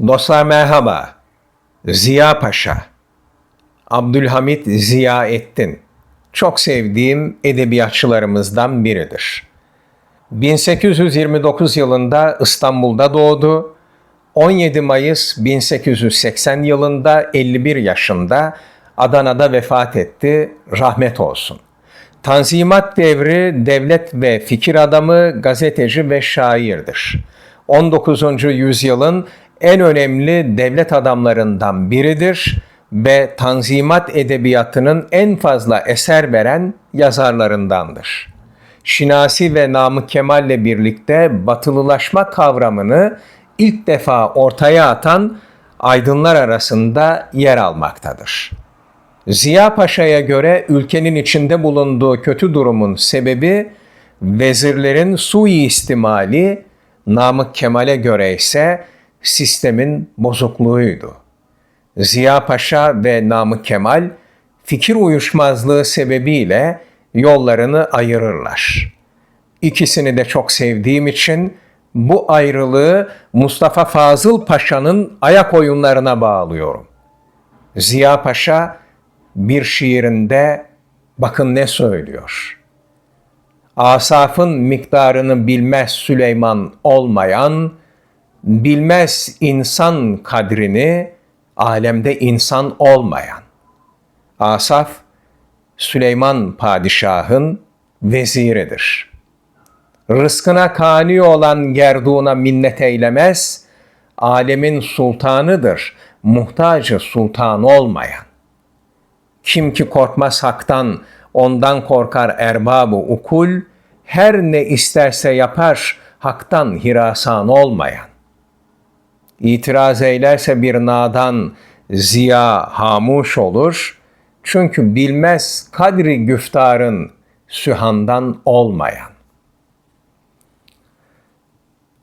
Dostlar merhaba. Ziya Paşa. Abdülhamit Ziyaettin. Çok sevdiğim edebiyatçılarımızdan biridir. 1829 yılında İstanbul'da doğdu. 17 Mayıs 1880 yılında 51 yaşında Adana'da vefat etti. Rahmet olsun. Tanzimat devri devlet ve fikir adamı, gazeteci ve şairdir. 19. yüzyılın en önemli devlet adamlarından biridir ve Tanzimat edebiyatının en fazla eser veren yazarlarındandır. Şinasi ve Namık Kemal'le birlikte batılılaşma kavramını ilk defa ortaya atan aydınlar arasında yer almaktadır. Ziya Paşa'ya göre ülkenin içinde bulunduğu kötü durumun sebebi vezirlerin suistimali, Namık Kemal'e göre ise sistemin bozukluğuydu. Ziya Paşa ve Namık Kemal fikir uyuşmazlığı sebebiyle yollarını ayırırlar. İkisini de çok sevdiğim için bu ayrılığı Mustafa Fazıl Paşa'nın ayak oyunlarına bağlıyorum. Ziya Paşa bir şiirinde bakın ne söylüyor. Asafın miktarını bilmez Süleyman olmayan, bilmez insan kadrini, alemde insan olmayan. Asaf, Süleyman padişahın veziridir. Rızkına kani olan gerduna minnet eylemez, alemin sultanıdır, muhtacı sultan olmayan. Kim ki korkmaz haktan, ondan korkar erbabı ukul, her ne isterse yapar, haktan hirasan olmayan. İtiraz eylerse bir nadan, ziya hamuş olur, çünkü bilmez kadri güftarın sühandan olmayan.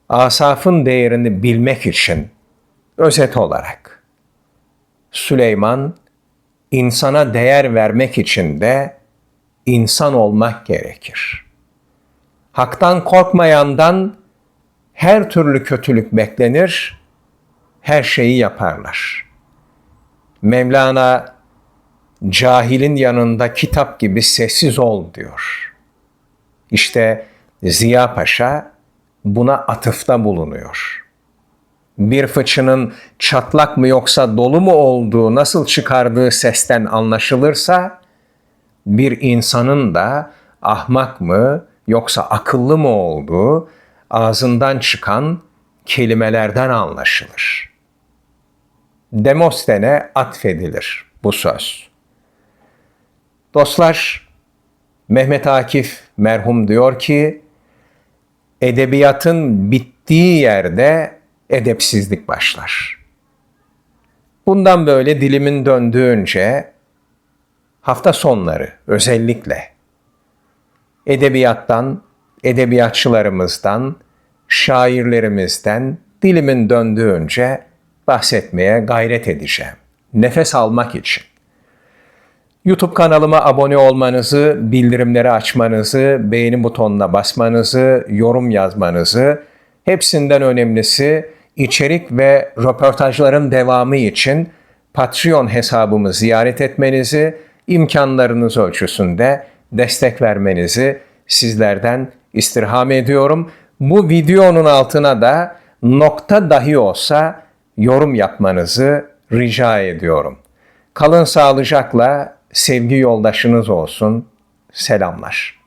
Asafın değerini bilmek için özet olarak Süleyman insana değer vermek için de insan olmak gerekir. Haktan korkmayandan her türlü kötülük beklenir, her şeyi yaparlar. Mevlana cahilin yanında kitap gibi sessiz ol diyor. İşte Ziya Paşa buna atıfta bulunuyor.'' bir fıçının çatlak mı yoksa dolu mu olduğu nasıl çıkardığı sesten anlaşılırsa, bir insanın da ahmak mı yoksa akıllı mı olduğu ağzından çıkan kelimelerden anlaşılır. Demosthene atfedilir bu söz. Dostlar, Mehmet Akif merhum diyor ki, edebiyatın bittiği yerde edepsizlik başlar. Bundan böyle dilimin döndüğünce hafta sonları özellikle edebiyattan, edebiyatçılarımızdan, şairlerimizden dilimin döndüğünce bahsetmeye gayret edeceğim. Nefes almak için. YouTube kanalıma abone olmanızı, bildirimleri açmanızı, beğeni butonuna basmanızı, yorum yazmanızı, hepsinden önemlisi içerik ve röportajların devamı için Patreon hesabımı ziyaret etmenizi, imkanlarınız ölçüsünde destek vermenizi sizlerden istirham ediyorum. Bu videonun altına da nokta dahi olsa yorum yapmanızı rica ediyorum. Kalın sağlıcakla sevgi yoldaşınız olsun. Selamlar.